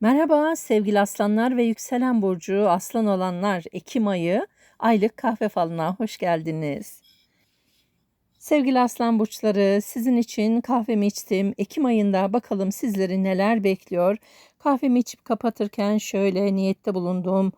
Merhaba sevgili aslanlar ve yükselen burcu aslan olanlar Ekim ayı aylık kahve falına hoş geldiniz. Sevgili aslan burçları sizin için kahvemi içtim. Ekim ayında bakalım sizleri neler bekliyor. Kahvemi içip kapatırken şöyle niyette bulundum.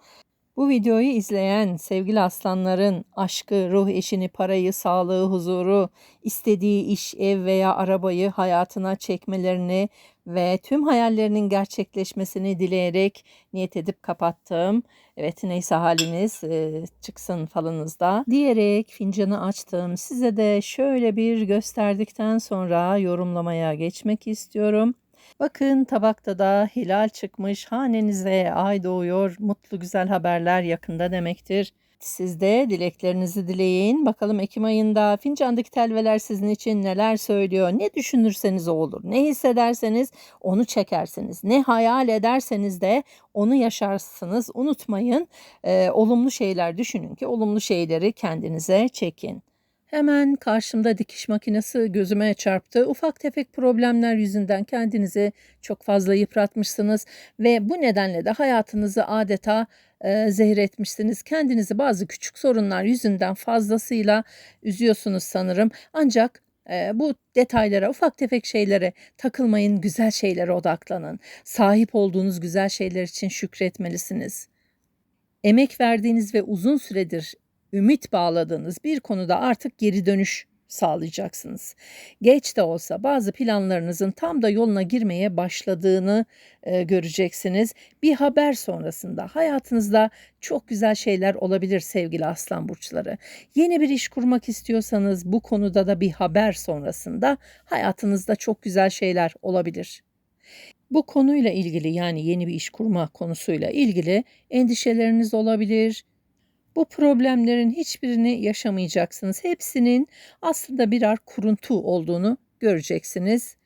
Bu videoyu izleyen sevgili aslanların aşkı, ruh eşini, parayı, sağlığı, huzuru, istediği iş, ev veya arabayı hayatına çekmelerini ve tüm hayallerinin gerçekleşmesini dileyerek niyet edip kapattım. Evet neyse haliniz e, çıksın falınızda diyerek fincanı açtım. Size de şöyle bir gösterdikten sonra yorumlamaya geçmek istiyorum. Bakın tabakta da hilal çıkmış, hanenize ay doğuyor, mutlu güzel haberler yakında demektir. Siz de dileklerinizi dileyin. Bakalım Ekim ayında fincandaki telveler sizin için neler söylüyor. Ne düşünürseniz o olur. Ne hissederseniz onu çekersiniz. Ne hayal ederseniz de onu yaşarsınız. Unutmayın e, olumlu şeyler düşünün ki olumlu şeyleri kendinize çekin. Hemen karşımda dikiş makinesi gözüme çarptı. Ufak tefek problemler yüzünden kendinizi çok fazla yıpratmışsınız ve bu nedenle de hayatınızı adeta e, zehir etmişsiniz. Kendinizi bazı küçük sorunlar yüzünden fazlasıyla üzüyorsunuz sanırım. Ancak e, bu detaylara, ufak tefek şeylere takılmayın, güzel şeylere odaklanın. Sahip olduğunuz güzel şeyler için şükretmelisiniz. Emek verdiğiniz ve uzun süredir ümit bağladığınız bir konuda artık geri dönüş sağlayacaksınız. Geç de olsa bazı planlarınızın tam da yoluna girmeye başladığını e, göreceksiniz. Bir haber sonrasında hayatınızda çok güzel şeyler olabilir sevgili aslan burçları. Yeni bir iş kurmak istiyorsanız bu konuda da bir haber sonrasında hayatınızda çok güzel şeyler olabilir. Bu konuyla ilgili yani yeni bir iş kurma konusuyla ilgili endişeleriniz olabilir, bu problemlerin hiçbirini yaşamayacaksınız. Hepsinin aslında birer kuruntu olduğunu göreceksiniz.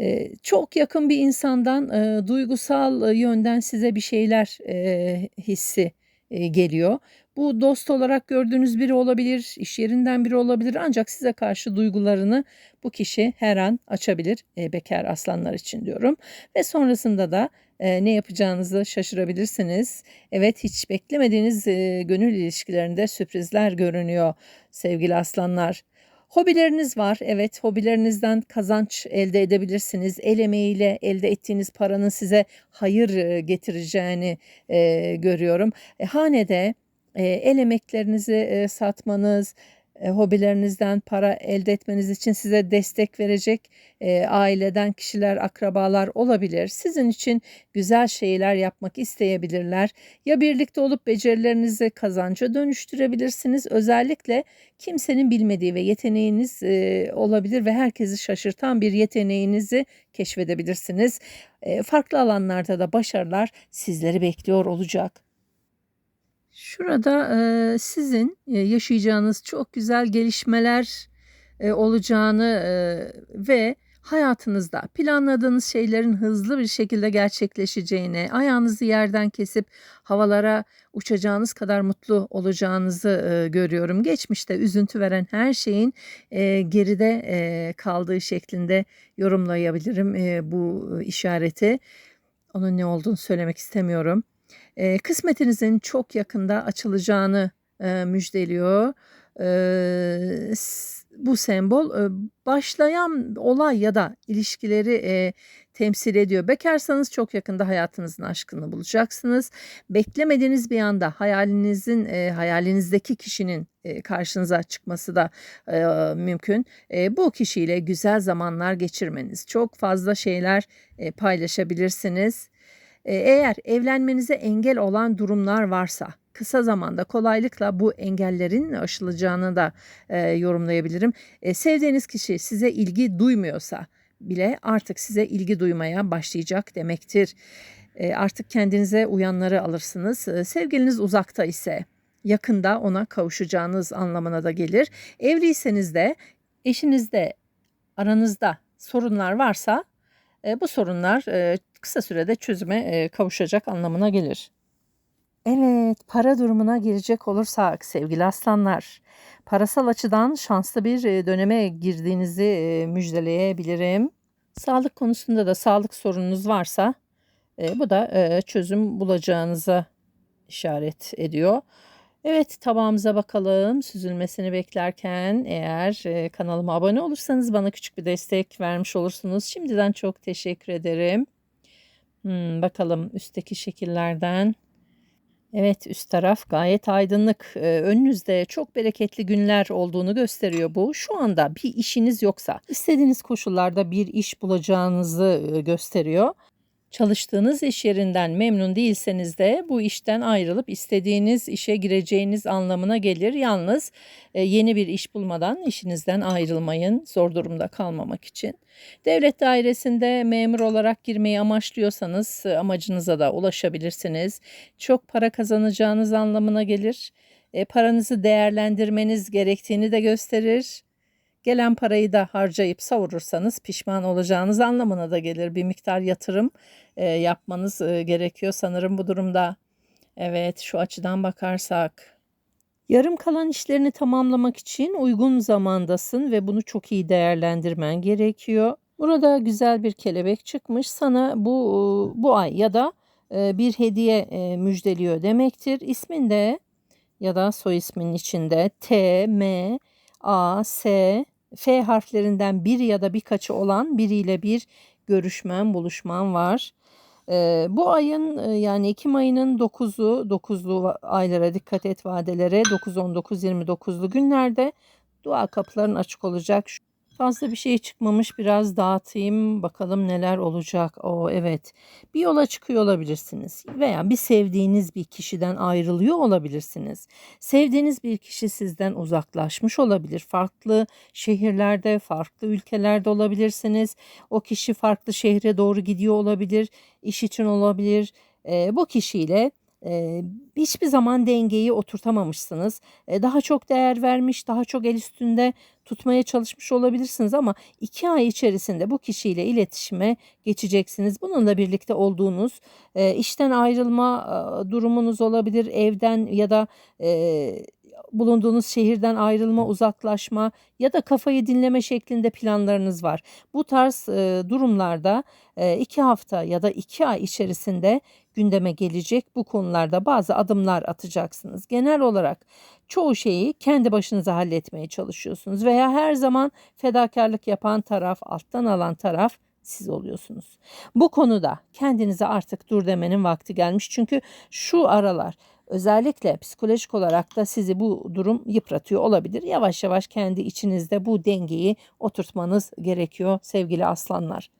Ee, çok yakın bir insandan e, duygusal yönden size bir şeyler e, hissi e, geliyor. Bu dost olarak gördüğünüz biri olabilir, iş yerinden biri olabilir ancak size karşı duygularını bu kişi her an açabilir. E, bekar aslanlar için diyorum. Ve sonrasında da e, ne yapacağınızı şaşırabilirsiniz. Evet hiç beklemediğiniz e, gönül ilişkilerinde sürprizler görünüyor sevgili aslanlar. Hobileriniz var. Evet, hobilerinizden kazanç elde edebilirsiniz. El emeğiyle elde ettiğiniz paranın size hayır getireceğini e, görüyorum. E, hanede e, el emeklerinizi satmanız, hobilerinizden para elde etmeniz için size destek verecek aileden kişiler, akrabalar olabilir. Sizin için güzel şeyler yapmak isteyebilirler. Ya birlikte olup becerilerinizi kazanca dönüştürebilirsiniz. Özellikle kimsenin bilmediği ve yeteneğiniz olabilir ve herkesi şaşırtan bir yeteneğinizi keşfedebilirsiniz. Farklı alanlarda da başarılar sizleri bekliyor olacak. Şurada e, sizin yaşayacağınız çok güzel gelişmeler e, olacağını e, ve hayatınızda planladığınız şeylerin hızlı bir şekilde gerçekleşeceğini, ayağınızı yerden kesip havalara uçacağınız kadar mutlu olacağınızı e, görüyorum. Geçmişte üzüntü veren her şeyin e, geride e, kaldığı şeklinde yorumlayabilirim e, bu işareti. Onun ne olduğunu söylemek istemiyorum e, kısmetinizin çok yakında açılacağını e, müjdeliyor. E, bu sembol e, başlayan olay ya da ilişkileri e, temsil ediyor. Bekarsanız çok yakında hayatınızın aşkını bulacaksınız. Beklemediğiniz bir anda hayalinizin e, hayalinizdeki kişinin e, karşınıza çıkması da e, mümkün. E, bu kişiyle güzel zamanlar geçirmeniz, çok fazla şeyler e, paylaşabilirsiniz. Eğer evlenmenize engel olan durumlar varsa kısa zamanda kolaylıkla bu engellerin aşılacağını da e, yorumlayabilirim. E, sevdiğiniz kişi size ilgi duymuyorsa bile artık size ilgi duymaya başlayacak demektir. E, artık kendinize uyanları alırsınız. Sevgiliniz uzakta ise yakında ona kavuşacağınız anlamına da gelir. Evliyseniz de eşinizde aranızda sorunlar varsa bu sorunlar kısa sürede çözüme e, kavuşacak anlamına gelir. Evet, para durumuna girecek olursak sevgili aslanlar, parasal açıdan şanslı bir e, döneme girdiğinizi e, müjdeleyebilirim. Sağlık konusunda da sağlık sorununuz varsa bu da çözüm bulacağınıza işaret ediyor. Evet tabağımıza bakalım. Süzülmesini beklerken eğer e, kanalıma abone olursanız bana küçük bir destek vermiş olursunuz. Şimdiden çok teşekkür ederim. Hmm, bakalım üstteki şekillerden. Evet üst taraf gayet aydınlık. Ee, önünüzde çok bereketli günler olduğunu gösteriyor bu. Şu anda bir işiniz yoksa istediğiniz koşullarda bir iş bulacağınızı e, gösteriyor. Çalıştığınız iş yerinden memnun değilseniz de bu işten ayrılıp istediğiniz işe gireceğiniz anlamına gelir. Yalnız e, yeni bir iş bulmadan işinizden ayrılmayın zor durumda kalmamak için. Devlet dairesinde memur olarak girmeyi amaçlıyorsanız e, amacınıza da ulaşabilirsiniz. Çok para kazanacağınız anlamına gelir. E, paranızı değerlendirmeniz gerektiğini de gösterir. Gelen parayı da harcayıp savurursanız pişman olacağınız anlamına da gelir. Bir miktar yatırım e, yapmanız e, gerekiyor sanırım bu durumda. Evet şu açıdan bakarsak. Yarım kalan işlerini tamamlamak için uygun zamandasın ve bunu çok iyi değerlendirmen gerekiyor. Burada güzel bir kelebek çıkmış. Sana bu bu ay ya da e, bir hediye e, müjdeliyor demektir. İsmin de ya da soy isminin içinde T, M, A, S, F harflerinden bir ya da birkaçı olan biriyle bir görüşmen, buluşman var. Ee, bu ayın e, yani Ekim ayının 9'u 9'lu aylara dikkat et vadelere 9 19 29'lu günlerde dua kapıların açık olacak. Fazla bir şey çıkmamış biraz dağıtayım bakalım neler olacak. O evet bir yola çıkıyor olabilirsiniz veya bir sevdiğiniz bir kişiden ayrılıyor olabilirsiniz. Sevdiğiniz bir kişi sizden uzaklaşmış olabilir. Farklı şehirlerde, farklı ülkelerde olabilirsiniz. O kişi farklı şehre doğru gidiyor olabilir, iş için olabilir. E, bu kişiyle e, hiçbir zaman dengeyi oturtamamışsınız. E, daha çok değer vermiş, daha çok el üstünde tutmaya çalışmış olabilirsiniz ama iki ay içerisinde bu kişiyle iletişime geçeceksiniz. Bununla birlikte olduğunuz e, işten ayrılma e, durumunuz olabilir, evden ya da e, bulunduğunuz şehirden ayrılma, uzaklaşma ya da kafayı dinleme şeklinde planlarınız var. Bu tarz e, durumlarda e, iki hafta ya da iki ay içerisinde gündeme gelecek bu konularda bazı adımlar atacaksınız. Genel olarak çoğu şeyi kendi başınıza halletmeye çalışıyorsunuz veya her zaman fedakarlık yapan taraf, alttan alan taraf siz oluyorsunuz. Bu konuda kendinize artık dur demenin vakti gelmiş. Çünkü şu aralar özellikle psikolojik olarak da sizi bu durum yıpratıyor olabilir. Yavaş yavaş kendi içinizde bu dengeyi oturtmanız gerekiyor sevgili aslanlar.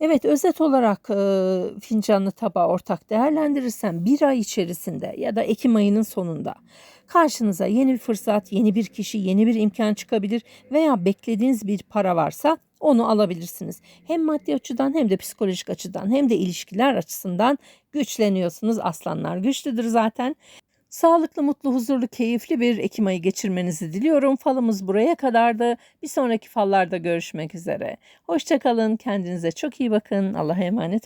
Evet özet olarak e, fincanlı tabağı ortak değerlendirirsem bir ay içerisinde ya da Ekim ayının sonunda karşınıza yeni bir fırsat, yeni bir kişi, yeni bir imkan çıkabilir veya beklediğiniz bir para varsa onu alabilirsiniz. Hem maddi açıdan hem de psikolojik açıdan hem de ilişkiler açısından güçleniyorsunuz. Aslanlar güçlüdür zaten. Sağlıklı, mutlu, huzurlu, keyifli bir Ekim ayı geçirmenizi diliyorum. Falımız buraya kadardı. Bir sonraki fallarda görüşmek üzere. Hoşçakalın, kendinize çok iyi bakın. Allah'a emanet